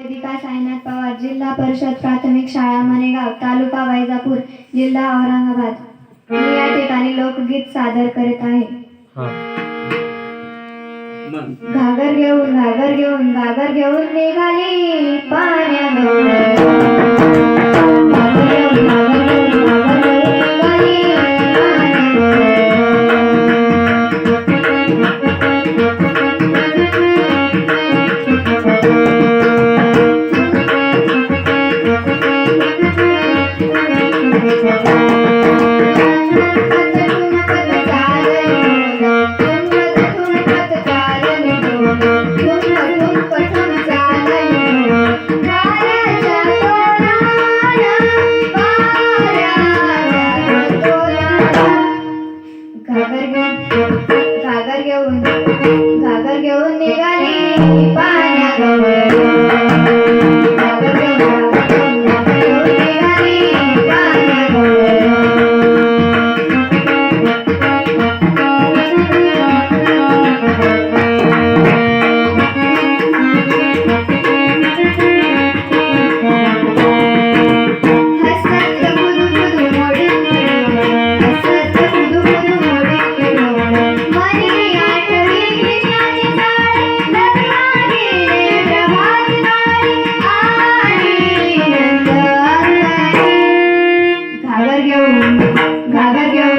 वेदिका साईनाथ पवार जिल्हा परिषद प्राथमिक शाळा मनेगाव तालुका वैजापूर जिल्हा औरंगाबाद. मी या ठिकाणी लोकगीत सादर करीत आहे. हा. घागर घेऊन घागर घेऊन घागर घेऊन निघाली घागर घेऊन घागर घेऊन घागर घेऊन निघाली पाण्या घेऊन घागर घेऊन.